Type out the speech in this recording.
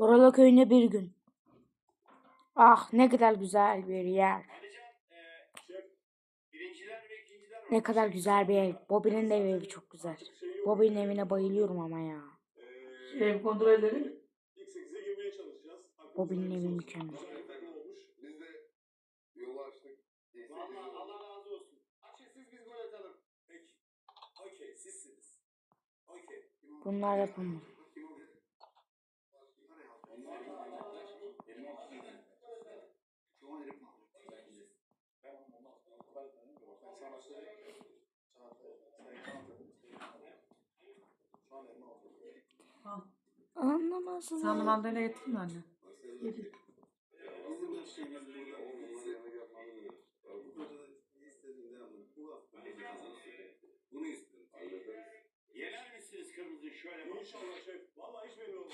Borala köyüne bir gün. Ah ne kadar güzel bir yer. Ve ikinciler Ne kadar güzel bir ev. Bobby'nin de evi çok güzel. Bobby'nin evine bayılıyorum ama ya. Ev kontrolleri. İlk 8'e girmeye çalışacağız. Bobby'nin evi mükemmel. Güzel bir Al. Anlamazsın. Sen de mandalina getirdin mi anne? Bunu istedim. Yener misiniz kırmızı şöyle bak. İnşallah şef. Vallahi hiç belli olmaz.